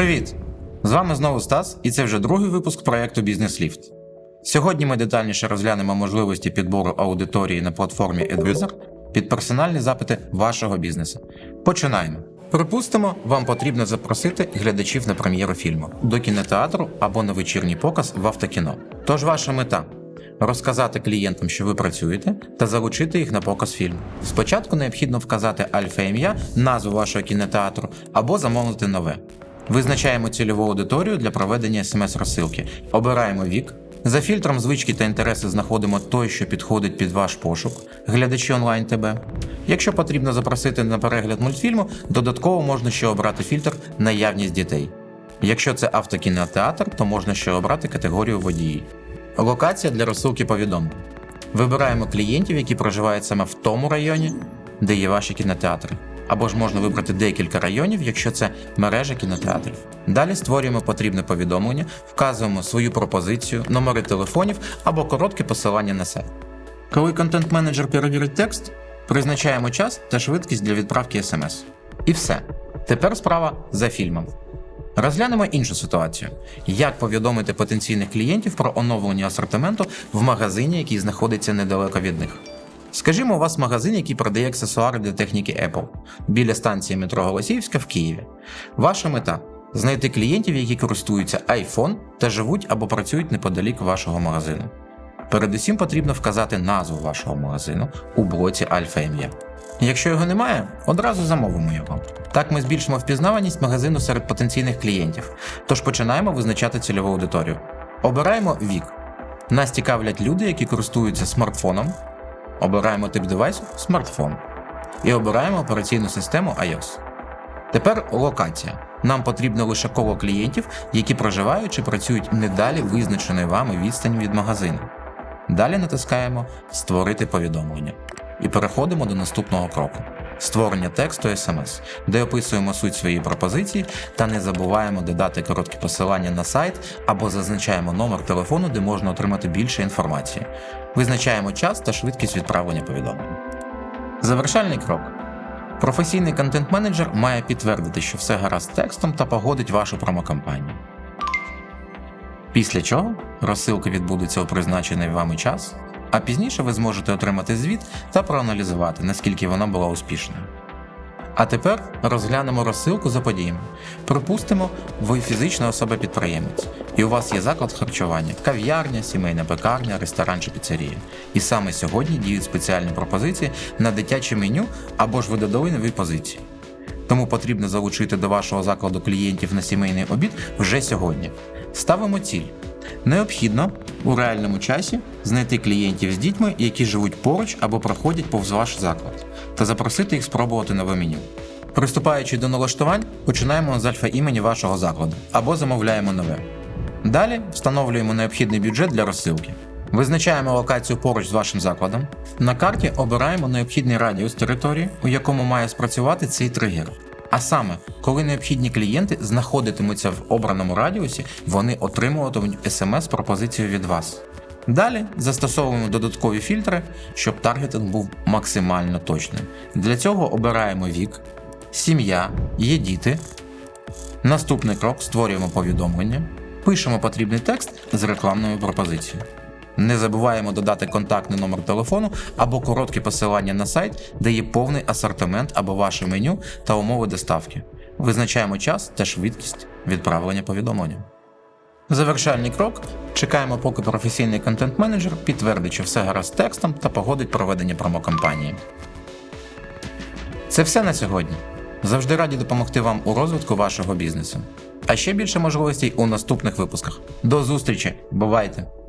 Привіт! З вами знову Стас, і це вже другий випуск проєкту Бізнес Ліфт. Сьогодні ми детальніше розглянемо можливості підбору аудиторії на платформі Advisor під персональні запити вашого бізнесу. Починаємо. Припустимо, вам потрібно запросити глядачів на прем'єру фільму до кінотеатру або на вечірній показ в автокіно. Тож ваша мета розказати клієнтам, що ви працюєте, та залучити їх на показ фільму. Спочатку необхідно вказати альфа-ім'я, назву вашого кінотеатру або замовити нове. Визначаємо цільову аудиторію для проведення смс-розсилки, обираємо вік. За фільтром звички та інтереси знаходимо той, що підходить під ваш пошук, глядачі онлайн ТБ. Якщо потрібно запросити на перегляд мультфільму, додатково можна ще обрати фільтр наявність дітей. Якщо це автокінотеатр, то можна ще обрати категорію водії. Локація для розсилки повідомлень. Вибираємо клієнтів, які проживають саме в тому районі, де є ваші кінотеатри. Або ж можна вибрати декілька районів, якщо це мережа кінотеатрів. Далі створюємо потрібне повідомлення, вказуємо свою пропозицію, номери телефонів або коротке посилання на сайт. Коли контент-менеджер перевірить текст, призначаємо час та швидкість для відправки смс. І все. Тепер справа за фільмом. Розглянемо іншу ситуацію: як повідомити потенційних клієнтів про оновлення асортименту в магазині, який знаходиться недалеко від них. Скажімо, у вас магазин, який продає аксесуари для техніки Apple біля станції метро Голосіївська в Києві. Ваша мета знайти клієнтів, які користуються iPhone та живуть або працюють неподалік вашого магазину. Передусім потрібно вказати назву вашого магазину у блоці Альфа ім'я. Якщо його немає, одразу замовимо його. Так ми збільшимо впізнаваність магазину серед потенційних клієнтів. Тож починаємо визначати цільову аудиторію. Обираємо вік. Нас цікавлять люди, які користуються смартфоном. Обираємо тип девайсу смартфон. І обираємо операційну систему iOS. Тепер локація. Нам потрібно лише коло клієнтів, які проживають чи працюють не далі визначеної вами відстані від магазину. Далі натискаємо Створити повідомлення і переходимо до наступного кроку створення тексту SMS, де описуємо суть своєї пропозиції та не забуваємо додати короткі посилання на сайт або зазначаємо номер телефону, де можна отримати більше інформації. Визначаємо час та швидкість відправлення повідомлень. Завершальний крок. Професійний контент-менеджер має підтвердити, що все гаразд з текстом та погодить вашу промокампанію. Після чого розсилка відбудеться у призначений вами час, а пізніше ви зможете отримати звіт та проаналізувати, наскільки вона була успішною. А тепер розглянемо розсилку за подіями. Припустимо, ви фізична особа-підприємець, і у вас є заклад харчування, кав'ярня, сімейна пекарня, ресторан чи піцерія. І саме сьогодні діють спеціальні пропозиції на дитяче меню або ж ви додали нові позиції. Тому потрібно залучити до вашого закладу клієнтів на сімейний обід вже сьогодні. Ставимо ціль. Необхідно у реальному часі знайти клієнтів з дітьми, які живуть поруч або проходять повз ваш заклад, та запросити їх спробувати нове меню. Приступаючи до налаштувань, починаємо з альфа імені вашого закладу або замовляємо нове. Далі встановлюємо необхідний бюджет для розсилки. Визначаємо локацію поруч з вашим закладом. На карті обираємо необхідний радіус території, у якому має спрацювати цей тригер. А саме, коли необхідні клієнти знаходитимуться в обраному радіусі, вони отримуватимуть смс-пропозицію від вас. Далі застосовуємо додаткові фільтри, щоб таргетинг був максимально точним. Для цього обираємо вік, сім'я, є діти. Наступний крок створюємо повідомлення, пишемо потрібний текст з рекламною пропозицією. Не забуваємо додати контактний номер телефону або коротке посилання на сайт, де є повний асортимент або ваше меню та умови доставки. Визначаємо час та швидкість відправлення повідомлення. Завершальний крок. Чекаємо, поки професійний контент-менеджер підтвердить, що все гаразд текстом та погодить проведення промокампанії. Це все на сьогодні. Завжди раді допомогти вам у розвитку вашого бізнесу. А ще більше можливостей у наступних випусках. До зустрічі! Бувайте!